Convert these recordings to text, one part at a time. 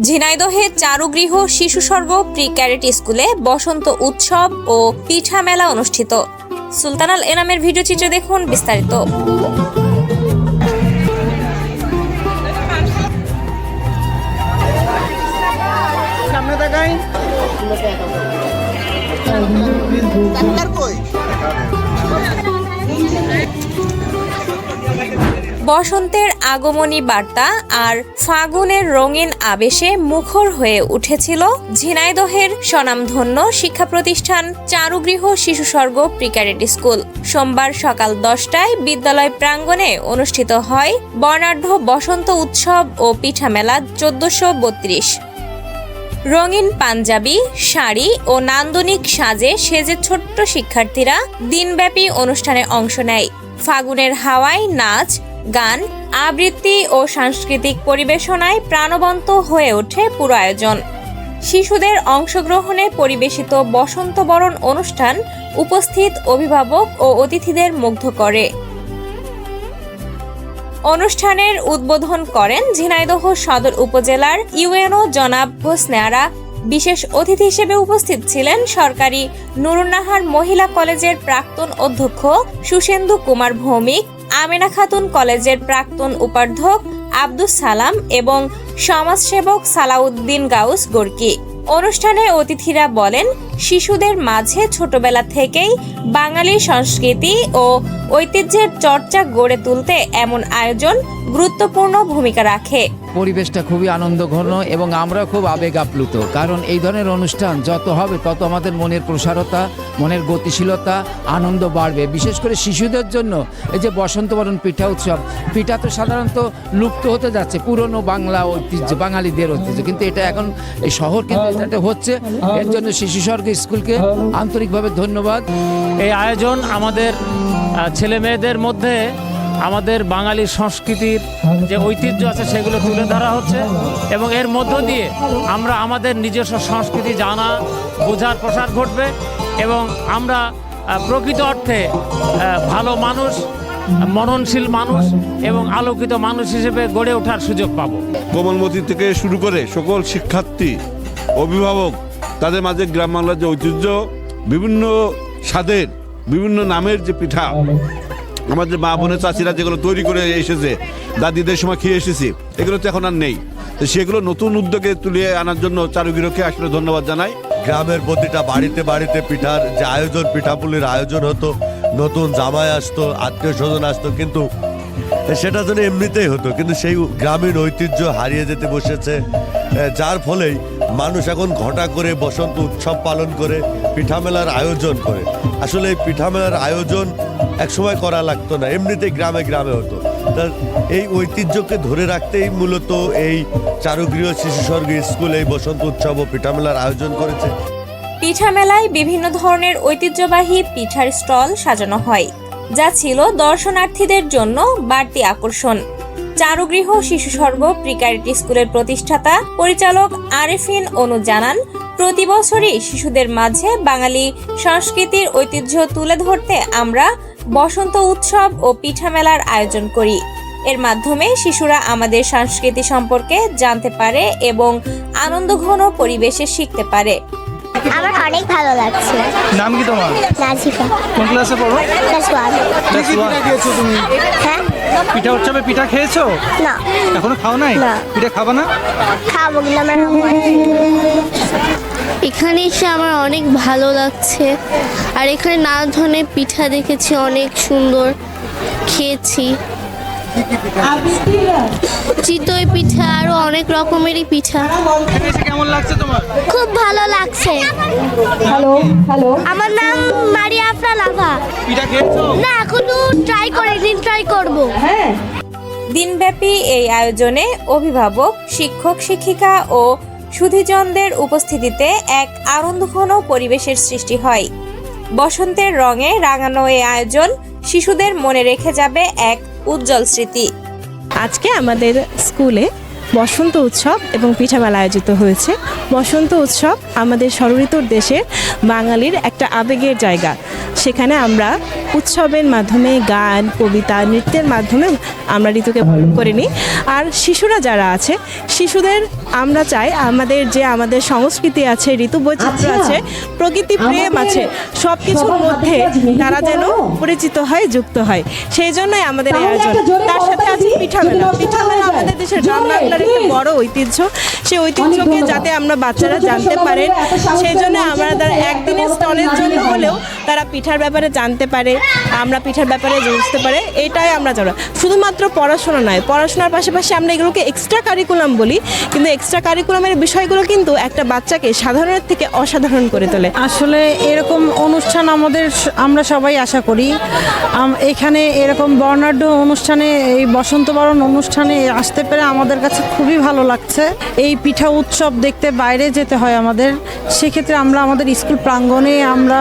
ঝিনাইদহে চারুগৃহ শিশু স্বর্গ pre cadet স্কুলে বসন্ত উৎসব ও পিঠা মেলা অনুষ্ঠিত। সুলতানাল এনামের ভিডিও চিত্রে দেখুন বিস্তারিত। বসন্তের আগমনী বার্তা আর ফাগুনের রঙিন আবেশে মুখর হয়ে উঠেছিল ঝিনাইদহের স্বনামধন্য শিক্ষা প্রতিষ্ঠান চারুগৃহ শিশু স্বর্গ প্রিক্যাডেট স্কুল। সোমবার সকাল দশটায় বিদ্যালয় প্রাঙ্গণে অনুষ্ঠিত হয় বর্ণাঢ্য বসন্ত উৎসব ও পিঠা মেলা চোদ্দশো বত্রিশ। রঙিন পাঞ্জাবি, শাড়ি ও নান্দনিক সাজে সেজে ছোট্ট শিক্ষার্থীরা দিনব্যাপী অনুষ্ঠানে অংশ নেয়। ফাগুনের হাওয়ায় নাচ গান, আবৃত্তি ও সাংস্কৃতিক পরিবেশনায় প্রাণবন্ত হয়ে ওঠে পুরো আয়োজন। শিশুদের অংশগ্রহণে পরিবেশিত বসন্ত বরণ অনুষ্ঠান উপস্থিত অভিভাবক ও অতিথিদের মুগ্ধ করে। অনুষ্ঠানের উদ্বোধন করেন ঝিনাইদহ সদর উপজেলার ইউএনও জনাব হোসনেয়ারা বিশেষ অতিথি হিসেবে উপস্থিত ছিলেন সরকারি নুরুন্নাহার মহিলা কলেজের প্রাক্তন অধ্যক্ষ সুশেন্দু কুমার ভৌমিক আমেনা খাতুন কলেজের প্রাক্তন উপাধ্যক্ষ আব্দুস সালাম এবং সমাজসেবক সালাউদ্দিন গাউস গর্কি। অনুষ্ঠানে অতিথিরা বলেন শিশুদের মাঝে ছোটবেলা থেকেই বাঙালি সংস্কৃতি ও ঐতিহ্যের চর্চা গড়ে তুলতে এমন আয়োজন গুরুত্বপূর্ণ ভূমিকা রাখে। পরিবেশটা খুবই আনন্দঘন এবং আমরা খুব আবেগ আপ্লুত কারণ এই ধরনের অনুষ্ঠান যত হবে তত আমাদের মনের প্রসারতা, মনের গতিশীলতা, আনন্দ বাড়বে। বিশেষ করে শিশুদের জন্য এই যে বসন্তবরণ পিঠা উৎসব, পিঠা তো সাধারণত লুপ্ত হতে যাচ্ছে, পুরনো বাংলা ঐতিহ্য, বাঙালিদের ঐতিহ্য। কিন্তু এটা এখন এই শহর কিন্তু হচ্ছে, এর জন্য শিশু স্কুলকে আন্তরিকভাবে ধন্যবাদ। এই আয়োজন আমাদের ছেলে মেয়েদের মধ্যে আমাদের বাঙালি সংস্কৃতির যে ঐতিহ্য আছে সেগুলো তুলে ধরা হচ্ছে এবং এর মধ্য দিয়ে আমরা আমাদের নিজস্ব সংস্কৃতি জানা বোঝার প্রসার ঘটবে এবং আমরা প্রকৃত অর্থে ভালো মানুষ মননশীল মানুষ এবং আলোকিত মানুষ হিসেবে গড়ে ওঠার সুযোগ পাবো। কোমলমতি থেকে শুরু করে সকল শিক্ষার্থী অভিভাবক তাদের মাঝে গ্রাম বাংলার যে ঐতিহ্য, বিভিন্ন স্বাদের, বিভিন্ন নামের যে পিঠা আমাদের মা বোনের চাষিরা যেগুলো তৈরি করে এসেছে, দাদিদের সময় খেয়ে এসেছি, এগুলো তো এখন আর নেই। তো সেগুলো নতুন উদ্যোগে তুলিয়ে আনার জন্য চারুগিরকে আসলে ধন্যবাদ জানাই। গ্রামের প্রতিটা বাড়িতে বাড়িতে পিঠার যে আয়োজন, পিঠাপুলির আয়োজন হতো, নতুন জামাই আসতো, আত্মীয় স্বজন আসতো, কিন্তু সেটা যেন এমনিতেই হতো, কিন্তু সেই গ্রামীণ ঐতিহ্য হারিয়ে যেতে বসেছে। যার ফলেই মানুষ এখন ঘটা করে, বসন্ত উৎসব পালন করে পিঠা মেলার আয়োজন করে। আসলে এই পিঠা মেলার আয়োজন একসময় করা লাগতো না, এমনিতেই গ্রামে গ্রামে হতো। তা এই ঐতিহ্যকে ধরে রাখতেই মূলত এই চারুগৃহ শিশু স্বর্গ স্কুল এই বসন্ত উৎসব ও পিঠামেলার আয়োজন করেছে। পিঠা মেলায় বিভিন্ন ধরনের ঐতিহ্যবাহী পিঠার স্টল সাজানো হয়। যা ছিল দর্শনার্থীদের জন্য বাড়তি আকর্ষণ। চারুগৃহ শিশু স্বর্গ প্রিক্যারিটি স্কুলের প্রতিষ্ঠাতা পরিচালক আরেফিন অনু জানান, প্রতি বছরই শিশুদের মাঝে বাঙালি সংস্কৃতির ঐতিহ্য তুলে ধরতে আমরা বসন্ত উৎসব ও পিঠা মেলার আয়োজন করি। এর মাধ্যমে শিশুরা আমাদের সংস্কৃতি সম্পর্কে জানতে পারে এবং আনন্দঘন পরিবেশে শিখতে পারে। আমার অনেক ভালো লাগছে। নাম কি তোমার? নাজিফা। কোন ক্লাসে পড়ো? ক্লাস ওয়ান কি কি পিঠা খেয়েছো তুমি? হ্যাঁ? পিঠা উৎসবে পিঠা খেয়েছো? না। এখনও খাও নাই? না। পিঠা খাবা না? খাব কিন্তু আমার এখানে এসে আমার অনেক ভালো লাগছে। আর এখানে নানা ধরনের পিঠা দেখেছি অনেক সুন্দর। খেয়েছি। চিতই পিঠা আরও অনেক রকমেরই পিঠা। কেমন লাগছে তোমার খুব ভালো লাগছে। আমার নাম মারিয়া আফরা লাভা পিঠা খেয়েছো? না এখনও ট্রাই করিনি ট্রাই করব। দিনব্যাপী এই আয়োজনে অভিভাবক শিক্ষক শিক্ষিকা ও সুধীজনদের উপস্থিতিতে এক আনন্দঘন পরিবেশের সৃষ্টি হয়। বসন্তের রঙে রাঙানো এই আয়োজন শিশুদের মনে রেখে যাবে এক উজ্জ্বল স্মৃতি। আজকে আমাদের স্কুলে বসন্ত উৎসব এবং পিঠামেলা আয়োজিত হয়েছে। বসন্ত উৎসব আমাদের ষড়ঋতুর দেশের বাঙালির একটা আবেগের জায়গা। সেখানে আমরা উৎসবের মাধ্যমে গান কবিতা নৃত্যের মাধ্যমে আমরা ঋতুকে পালন করে নিই। আর শিশুরা যারা আছে শিশুদের আমরা চাই আমাদের যে আমাদের সংস্কৃতি আছে ঋতু বৈচিত্র্য আছে প্রকৃতি প্রেম আছে সব কিছুর মধ্যে তারা যেন পরিচিত হয় যুক্ত হয়। সেই জন্যই আমাদের আয়োজন। তার সাথে আছে পিঠামেলা পিঠামেলা আমাদের দেশের গ্রাম বাংলার একটা বড় ঐতিহ্য সেই ঐতিহ্যকে যাতে আমরা বাচ্চারা জানতে পারেন সেই জন্য আমরা তার একদিনের স্টলের জন্য হলেও তারা পিঠার ব্যাপারে জানতে পারে আমরা পিঠার ব্যাপারে বুঝতে পারে এটাই আমরা জানা শুধুমাত্র পড়াশোনা নয় পড়াশোনার পাশাপাশি আমরা এগুলোকে এক্সট্রা কারিকুলাম বলি কিন্তু এক্সট্রা কারিকুলামের বিষয়গুলো কিন্তু একটা বাচ্চাকে সাধারণের থেকে অসাধারণ করে তোলে। আসলে এরকম অনুষ্ঠান আমাদের আমরা সবাই আশা করি। এখানে এরকম বর্ণাঢ্য অনুষ্ঠানে এই বসন্ত বরণ অনুষ্ঠানে আসতে পেরে আমাদের কাছে খুবই ভালো লাগছে। এই পিঠা উৎসব দেখতে বাইরে যেতে হয় আমাদের। সেক্ষেত্রে আমরা আমাদের স্কুল প্রাঙ্গণে আমরা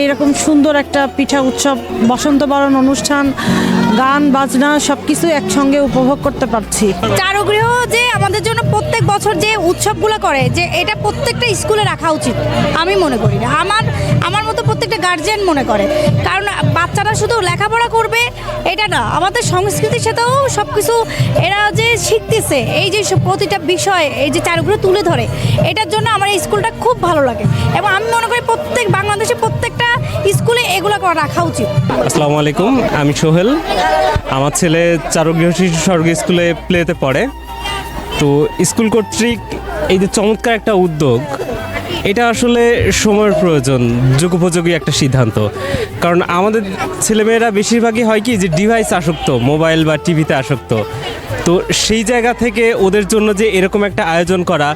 এইরকম সুন্দর একটা পিঠা উৎসব বসন্ত বরণ অনুষ্ঠান গান, বাজনা সব কিছু একসঙ্গে উপভোগ করতে পারছি। চারুগৃহ যে আমাদের জন্য প্রত্যেক বছর যে উৎসবগুলো করে, যে এটা প্রত্যেকটা স্কুলে রাখা উচিত, আমি মনে করি না। আমার আমার মতো প্রত্যেকটা গার্জিয়ান মনে করে। কারণ বাচ্চারা শুধু লেখাপড়া করবে, এটা না, আমাদের সংস্কৃতির সাথেও সব কিছু এরা যে শিখতেছে, এই যে প্রতিটা বিষয়, এই যে চারুগৃহ তুলে ধরে, এটার জন্য আমার এই স্কুলটা খুব ভালো লাগে। এবং আমি মনে করি প্রত্যেক এগুলো রাখা উচিত। আসসালামু আলাইকুম, আমি সোহেল। আমার ছেলে চারুগৃহ শিশু স্বর্গ স্কুলে প্লেতে পড়ে। তো স্কুল কর্তৃক এই যে চমৎকার একটা উদ্যোগ এটা আসলে সময়ের প্রয়োজন, যুগোপযোগী একটা সিদ্ধান্ত। কারণ আমাদের ছেলেমেয়েরা বেশিরভাগই হয় কি যে ডিভাইস আসক্ত মোবাইল বা টিভিতে আসক্ত। তো সেই জায়গা থেকে ওদের জন্য যে এরকম একটা আয়োজন করা,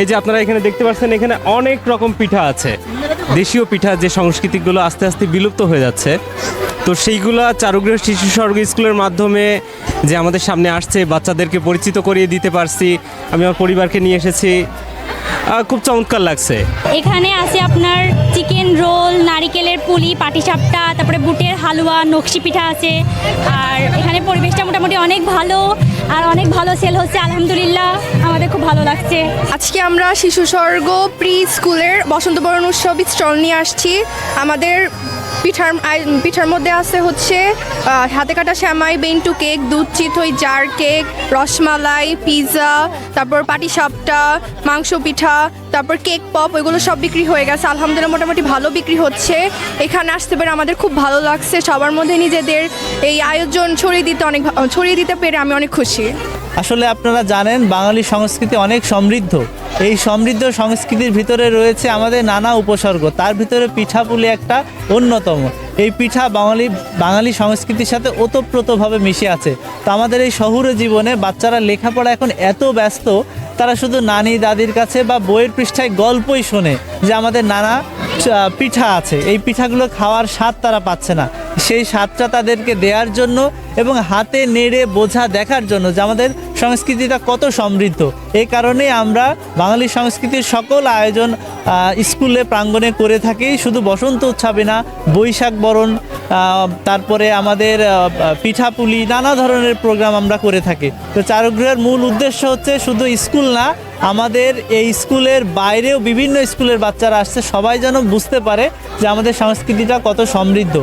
এই যে আপনারা এখানে দেখতে পাচ্ছেন, এখানে অনেক রকম পিঠা আছে। দেশীয় পিঠা যে সংস্কৃতিগুলো আস্তে আস্তে বিলুপ্ত হয়ে যাচ্ছে। তো সেইগুলো চারুগৃহ শিশু স্বর্গ স্কুলের মাধ্যমে যে আমাদের সামনে আসছে, বাচ্চাদেরকে পরিচিত করিয়ে দিতে পারছি। আমি আমার পরিবারকে নিয়ে এসেছি। খুব চমৎকার লাগছে। এখানে আছে আপনার চিকেন রোল নারিকেলের পুলি পাটিসাপটা তারপরে বুটের হালুয়া নকশি পিঠা আছে। আর এখানে পরিবেশটা মোটামুটি অনেক ভালো আর অনেক ভালো সেল হচ্ছে আলহামদুলিল্লাহ। আমাদের খুব ভালো লাগছে। আজকে আমরা শিশু স্বর্গ প্রি স্কুলের বসন্তবরণ উৎসবের উৎসব স্টল নিয়ে আসছি। আমাদের পিঠার পিঠার মধ্যে আছে হচ্ছে হাতে কাটা শ্যামাই, বেন্টু কেক, দুধ চিতই, জার কেক, রসমালাই পিৎজা তারপর পাটিসাপটা, মাংস পিঠা তারপর কেক পপ, ওইগুলো সব বিক্রি হয়ে গেছে। আলহামদুলিল্লাহ মোটামুটি ভালো বিক্রি হচ্ছে। এখানে আসতে পেরে আমাদের খুব ভালো লাগছে। সবার মধ্যে নিজেদের এই আয়োজন ছড়িয়ে দিতে অনেক ছড়িয়ে দিতে পেরে আমি অনেক খুশি। আসলে আপনারা জানেন, বাঙালি সংস্কৃতি অনেক সমৃদ্ধ। এই সমৃদ্ধ সংস্কৃতির ভিতরে রয়েছে আমাদের নানা উপসর্গ। তার ভিতরে পিঠাপুলি একটা অন্যতম। এই পিঠা বাঙালি বাঙালি সংস্কৃতির সাথে ওতপ্রোতভাবে মিশে আছে। তো আমাদের এই শহুরে জীবনে বাচ্চারা লেখাপড়া এখন এত ব্যস্ত তারা শুধু নানি দাদির কাছে বা বইয়ের পৃষ্ঠায় গল্পই শোনে যে আমাদের নানা পিঠা আছে। এই পিঠাগুলো খাওয়ার স্বাদ তারা পাচ্ছে না। সেই স্বাদটা তাদেরকে দেওয়ার জন্য এবং হাতে নেড়ে বোঝা দেখার জন্য যে আমাদের সংস্কৃতিটা কত সমৃদ্ধ। এই কারণেই আমরা বাঙালি সংস্কৃতির সকল আয়োজন স্কুলে প্রাঙ্গণে করে থাকি, শুধু বসন্ত উৎসবে না, বৈশাখ বরণ তারপরে আমাদের পিঠাপুলি, নানা ধরনের প্রোগ্রাম আমরা করে থাকি। তো চারুগৃহের মূল উদ্দেশ্য হচ্ছে শুধু স্কুল না, আমাদের এই স্কুলের বাইরেও বিভিন্ন স্কুলের বাচ্চারা আসছে, সবাই যেন বুঝতে পারে যে আমাদের সংস্কৃতিটা কত সমৃদ্ধ।